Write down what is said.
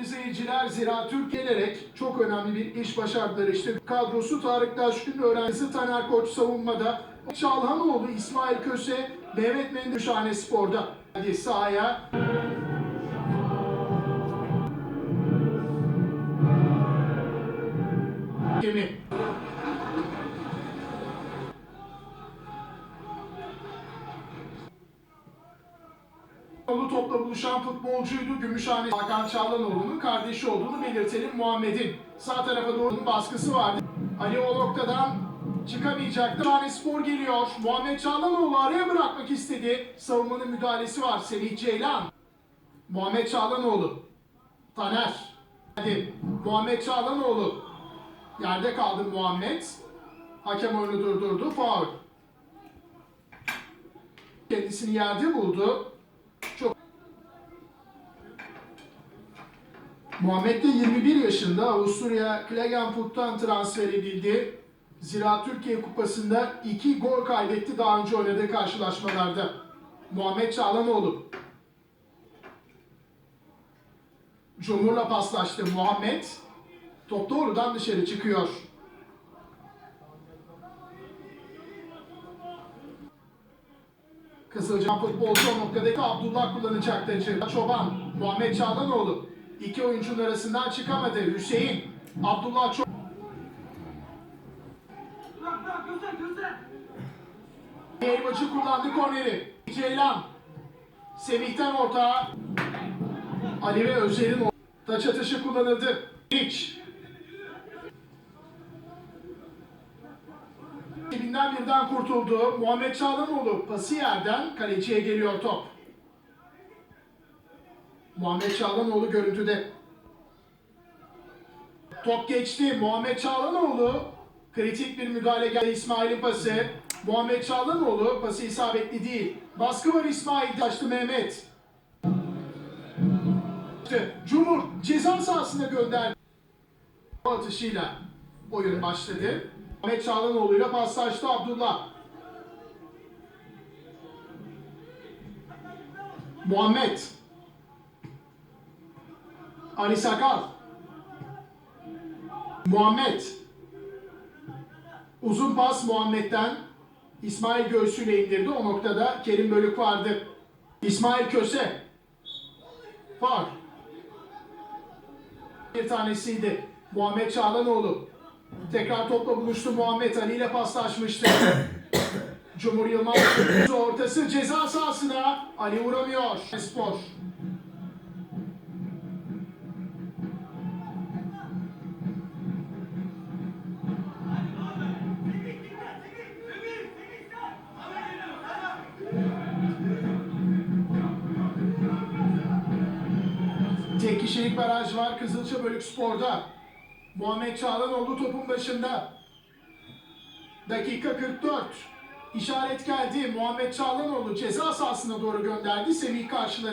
İzleyiciler Zira Türk gelerek çok önemli bir iş başardılar. İşte kadrosu Tarık Taşkın öğrencisi Taner Koç savunmada. Çalhanoğlu, İsmail Köse, Mehmet Mendeş Şahane Spor'da. Hadi sahaya. Olu topla buluşan futbolcuydu. Gümüşhane Hakan Çağlanoğlu'nun kardeşi olduğunu belirtelim. Muhammed'in sağ tarafa doğru baskısı vardı. Ali o noktadan çıkamayacaktı. Tane spor geliyor. Muhammed Çağlanoğlu araya bırakmak istedi. Savunmanın müdahalesi var. Semih Ceylan. Muhammed Çağlanoğlu. Taner. Hadi. Muhammed Çağlanoğlu. Yerde kaldı Muhammed. Hakem oyunu durdurdu. Faul. Kendisini yerde buldu. Çok Muhammed de 21 yaşında Avusturya Klagenfurt'tan transfer edildi. Zira Türkiye Kupası'nda 2 gol kaydetti daha önce oynadığı karşılaşmalarda. Muhammed Çağlanoğlu. Cumhur'la paslaştı Muhammed. Top doğrudan dışarı çıkıyor. Kızılcam futbolcu o noktadaki Abdullah kullanacak tacı. Çoban, Muhammed Çağlanoğlu. İki oyuncunun arasından çıkamadı. Hüseyin, Abdullah Çoban. Elbacı kullandı korneri. Ceylan. Semih'ten ortağa. Ali ve Özer'in o- taç atışı kullanıldı. Hiç. Evinden birden kurtuldu. Muhammed Çağlanoğlu pası yerden kaleciye geliyor top. Muhammed Çağlanoğlu görüntüde. Top geçti. Muhammed Çağlanoğlu kritik bir müdahale geldi. İsmail'in pası. Muhammed Çağlanoğlu pası isabetli değil. Baskı var İsmail. Taştı Mehmet. Cumhur ceza sahasına gönderdi. Atışıyla oyun başladı. Muhammed Çağlanoğlu ile paslaştı Abdullah. Muhammed. Ali Sakal. Muhammed. Uzun pas Muhammed'den. İsmail göğsüyle indirdi. O noktada Kerim Bölük vardı. İsmail Köse. Var. Bir tanesiydi. Muhammed Çağlanoğlu. Tekrar topla buluştu Muhammed Ali ile paslaşmıştı. Cumhur Yılmaz ortası ceza sahasına Ali vuramıyor. Spor. Tek kişilik baraj var Kızılça Bölük Spor'da. Muhammed Çağlanoğlu topun başında. Dakika 44. İşaret geldi. Muhammed Çağlanoğlu ceza sahasına doğru gönderdi. Semih karşıladı.